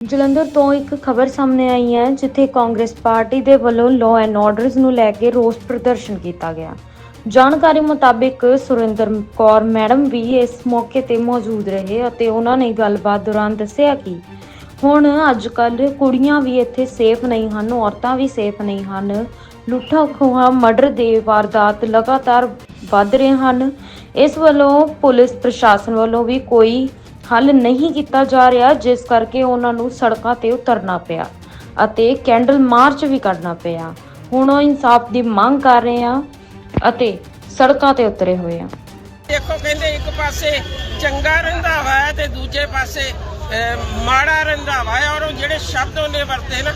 ਜਲੰਧਰ ਤੋਂ ਇੱਕ ਖਬਰ ਸਾਹਮਣੇ ਆਈ ਹੈ, ਜਿੱਥੇ ਕਾਂਗਰਸ ਪਾਰਟੀ ਦੇ ਵੱਲੋਂ ਲਾਅ ਐਂਡ ਆਰਡਰਸ ਨੂੰ ਲੈ ਕੇ ਰੋਸ ਪ੍ਰਦਰਸ਼ਨ ਕੀਤਾ ਗਿਆ। ਜਾਣਕਾਰੀ ਮੁਤਾਬਿਕ ਸੁਰਿੰਦਰ ਕੌਰ ਮੈਡਮ ਵੀ ਇਸ ਮੌਕੇ ਤੇ ਮੌਜੂਦ ਰਹੇ ਅਤੇ ਉਹਨਾਂ ਨੇ ਗੱਲਬਾਤ ਦੌਰਾਨ ਦੱਸਿਆ ਕਿ ਹੁਣ ਅੱਜ ਕੱਲ ਕੁੜੀਆਂ ਵੀ ਇੱਥੇ ਸੇਫ ਨਹੀਂ ਹਨ, ਔਰਤਾਂ ਵੀ ਸੇਫ ਨਹੀਂ ਹਨ। ਲੁੱਟਾਂ ਖੋਹਾਂ, ਮਰਡਰ ਦੇ ਵਾਰਦਾਤ ਲਗਾਤਾਰ ਵੱਧ ਰਹੇ ਹਨ। ਇਸ ਵੱਲੋਂ ਪੁਲਿਸ ਪ੍ਰਸ਼ਾਸਨ ਵੱਲੋਂ ਵੀ ਕੋਈ ਹੱਲ ਨਹੀਂ ਕੀਤਾ ਜਾ ਰਿਹਾ ਜਿਸ ਕਰਕੇ ਉਹਨਾਂ ਨੂੰ ਸੜਕਾਂ ਤੇ ਉਤਰਨਾ ਪਿਆ ਅਤੇ ਕੈਂਡਲ ਮਾਰਚ ਵੀ ਕਰਨਾ ਪਿਆ। ਹੁਣ ਉਹ ਇਨਸਾਫ ਦੀ ਮੰਗ ਕਰ ਰਹੇ ਆ ਅਤੇ ਸੜਕਾਂ ਤੇ ਉਤਰੇ ਹੋਏ ਆ। ਦੇਖੋ ਕਹਿੰਦੇ ਇੱਕ ਪਾਸੇ ਚੰਗਾ ਰੰਧਾਵਾ ਹੈ ਤੇ ਦੂਜੇ ਪਾਸੇ ਅਹ, ਮਾੜਾ ਰੰਧਾਵਾ ਹੈ ਔਰ ਉਹ ਜਿਹੜੇ ਸ਼ਬਦ ਉਹਨੇ ਵਰਤੇ ਨਾ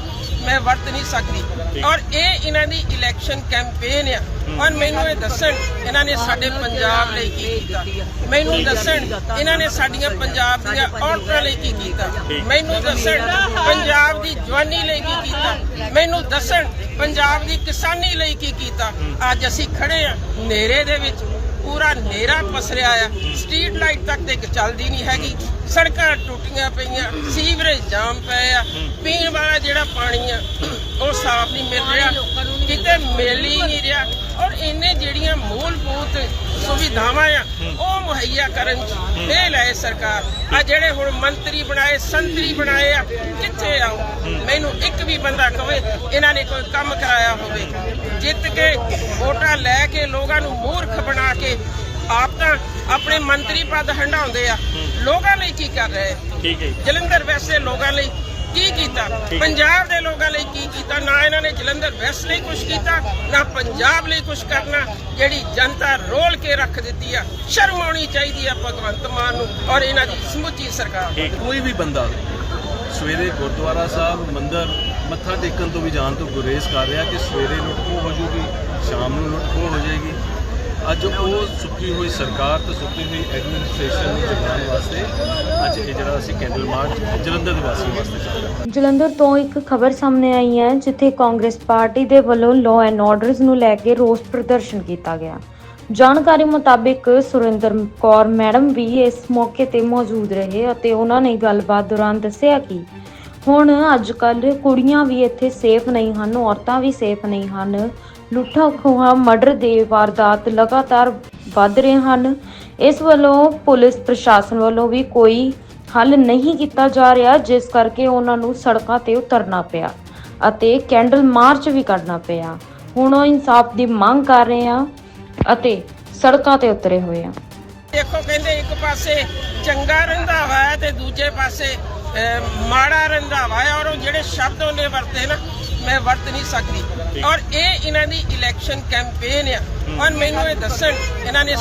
ਮੈਂ ਵਰਤ ਨਹੀਂ ਸਕਦੀ। ਔਰ ਇਹ ਇਹਨਾਂ ਦੀ ਇਲੈਕਸ਼ਨ ਕੈਂਪੇਨ ਆ। ਔਰ ਮੈਨੂੰ ਇਹ ਦੱਸਣ ਇਹਨਾਂ ਨੇ ਸਾਡੇ ਪੰਜਾਬ ਲਈ ਕੀ ਕੀਤਾ? ਮੈਨੂੰ ਦੱਸਣ ਇਹਨਾਂ ਨੇ ਸਾਡੀਆਂ ਪੰਜਾਬ ਦੀਆਂ ਔਰਤਾਂ ਲਈ ਕੀ ਕੀਤਾ? ਮੈਨੂੰ ਦੱਸਣ ਪੰਜਾਬ ਦੀ ਜਵਾਨੀ ਲਈ ਕੀ ਕੀਤਾ? ਮੈਨੂੰ ਦੱਸਣ ਪੰਜਾਬ ਦੀ ਕਿਸਾਨੀ ਲਈ ਕੀ ਕੀਤਾ? ਅੱਜ ਅਸੀਂ ਖੜੇ ਆ ਨੇਰੇ ਦੇ ਵਿੱਚ। ਪੂਰਾ ਨੇਰਾ ਪਸਰਿਆ ਆ। ਸਟਰੀਟ ਲਾਈਟ ਤੱਕ ਤੇ ਚੱਲਦੀ ਨਹੀਂ ਹੈਗੀ। ਸੜਕਾਂ ਟੁੱਟੀਆਂ ਪਈਆਂ ਸੀਵਰੇਜ ਜਾਮ ਪਏ ਆ ਪੀਣ ਵਾਲਾ ਜਿਹੜਾ ਪਾਣੀ ਆ ਉਹ ਸਾਫ਼ ਨਹੀਂ ਮਿਲ ਰਿਹਾ ਕਿਤੇ ਮਿਲ ਹੀ ਨਹੀਂ ਰਿਹਾ। ਔਰ ਇਹਨੇ ਜਿਹੜੀਆਂ ਮੂਲਭੂਤ ਸੁਵਿਧਾਵਾਂ ਆ ਉਹ ਮੁਹੱਈਆ ਕਰਨ ਚ ਫੇਲ ਹੈ। ਇਹ ਸਰਕਾਰ। ਆ ਜਿਹੜੇ ਹੁਣ ਮੰਤਰੀ ਬਣਾਏ ਸੰਤਰੀ ਬਣਾਏ ਆ ਕਿੱਥੇ ਆਉ ਮੈਨੂੰ ਇੱਕ ਵੀ ਬੰਦਾ ਕਵੇ ਇਹਨਾਂ ਨੇ ਕੋਈ ਕੰਮ ਕਰਾਇਆ ਹੋਵੇ। ਜਿੱਤ ਕੇ ਵੋਟਾਂ ਲੈ ਕੇ ਲੋਕਾਂ ਨੂੰ ਮੂਰਖ ਬਣਾ ਕੇ ਆਪ ਤਾਂ ਆਪਣੇ ਮੰਤਰੀ ਪਦ ਹੰਡਾਉਂਦੇ ਆ। ਲੋਕਾਂ ਲਈ ਕੀ ਕਰ ਰਹੇ? ਠੀਕ ਹੈ। ਜਲੰਧਰ ਵੈਸੇ ਲੋਕਾਂ ਲਈ ਕੀ ਕੀਤਾ? ਪੰਜਾਬ ਦੇ ਲੋਕਾਂ ਲਈ ਕੀ ਕੀਤਾ? ਨਾ ਇਹਨਾਂ ਨੇ ਜਲੰਧਰ ਵੈਸਟ ਲਈ ਕੁਝ ਕੀਤਾ ਨਾ ਪੰਜਾਬ ਲਈ ਕੁਝ ਕਰਨਾ। ਜਿਹੜੀ ਜਨਤਾ ਰੋਲ ਕੇ ਰੱਖ ਦਿੱਤੀ ਆ ਸ਼ਰਮ ਆਉਣੀ ਚਾਹੀਦੀ ਆ ਭਗਵੰਤ ਮਾਨ ਨੂੰ ਔਰ ਇਹਨਾਂ ਦੀ ਸਮੁੱਚੀ ਸਰਕਾਰ। ਕੋਈ ਵੀ ਬੰਦਾ ਸਵੇਰੇ ਗੁਰਦੁਆਰਾ ਸਾਹਿਬ ਮੰਦਿਰ ਮੱਥਾ ਟੇਕਣ ਤੋਂ ਵੀ ਜਾਣ ਤੋਂ ਗੁਰੇਜ਼ ਕਰ ਰਿਹਾ ਕਿ ਸਵੇਰੇ ਲੁੱਟਖੋ ਹੋ ਜੂਗੀ ਸ਼ਾਮ ਨੂੰ ਲੁੱਟਖੋ ਹੋ ਜਾਏਗੀ। ਅੱਜ ਉਹ ਸੁੱਕੀ ਹੋਈ ਸਰਕਾਰ ਤੇ ਸੁੱਕੀ ਹੋਈ ਐਡਮਿਨਿਸਟ੍ਰੇਸ਼ਨ ਨੂੰ ਜਗਾਉਣ ਵਾਸਤੇ ਅੱਜ ਇਹ ਜਿਹੜਾ ਅਸੀਂ ਕੈਂਡਲ ਮਾਰਚ ਜਲੰਧਰ ਦੇ ਵਾਸੀਆਂ ਵਾਸਤੇ ਚੱਲ ਰਿਹਾ। ਜਲੰਧਰ ਤੋਂ ਇੱਕ ਖਬਰ ਸਾਹਮਣੇ ਆਈ ਹੈ, ਜਿੱਥੇ ਕਾਂਗਰਸ ਪਾਰਟੀ ਦੇ ਵੱਲੋਂ ਲਾਅ ਐਂਡ ਆਰਡਰਸ ਨੂੰ ਲੈ ਕੇ ਰੋਸ ਪ੍ਰਦਰਸ਼ਨ ਕੀਤਾ ਗਿਆ। ਜਾਣਕਾਰੀ ਮੁਤਾਬਿਕ ਸੁਰਿੰਦਰ ਕੌਰ ਮੈਡਮ ਵੀ ਇਸ ਮੌਕੇ ਤੇ ਮੌਜੂਦ ਰਹੇ ਅਤੇ ਉਹਨਾਂ ਨੇ ਗੱਲਬਾਤ ਦੌਰਾਨ ਦੱਸਿਆ ਕਿ ਹੁਣ ਅੱਜ ਕੱਲ ਕੁੜੀਆਂ ਵੀ ਇੱਥੇ ਸੇਫ ਨਹੀਂ ਹਨ, ਔਰਤਾਂ ਵੀ ਸੇਫ ਨਹੀਂ ਹਨ। ਲੁੱਟਾਂ ਖੋਹਾਂ ਮਰਡਰ ਦੇ ਵਾਰਦਾਤ ਲਗਾਤਾਰ ਵੱਧ ਰਹੇ ਹਨ। ਇਸ ਵੱਲੋਂ ਪੁਲਿਸ ਪ੍ਰਸ਼ਾਸਨ ਵੱਲੋਂ ਵੀ ਕੋਈ ਹੱਲ ਨਹੀਂ ਕੀਤਾ ਜਾ ਰਿਹਾ, ਜਿਸ ਕਰਕੇ ਉਹਨਾਂ ਨੂੰ ਸੜਕਾਂ ਤੇ ਉਤਰਨਾ ਪਿਆ ਅਤੇ ਕੈਂਡਲ ਮਾਰਚ ਵੀ ਕਰਨਾ ਪਿਆ। ਹੁਣ ਉਹ ਇਨਸਾਫ ਦੀ ਮੰਗ ਕਰ ਰਹੇ ਆ ਅਤੇ ਸੜਕਾਂ ਤੇ ਉਤਰੇ ਹੋਏ ਆ। ਦੇਖੋ ਕਹਿੰਦੇ ਇੱਕ ਪਾਸੇ ਚੰਗਾ ਰਹਿੰਦਾ ਵਾ ਤੇ ਦੂਜੇ ਪਾਸੇ ਮਾੜਾ ਰਹਿੰਦਾ ਵਾ ਔਰ ਉਹ ਜਿਹੜੇ ਸ਼ਬਦ ਉਹਨੇ ਵਰਤੇ ਨਾ ਮੈਂ ਵਰਤ ਨਹੀਂ ਸਕਦੀ। ਔਰ ਇਹ ਇਹਨਾਂ ਦੀ ਇਲੈਕਸ਼ਨ ਕੈਂਪੇਨ ਆ। ਔਰ ਮੈਨੂੰ ਇਹ ਦੱਸਣ ਇਹਨਾਂ ਨੇ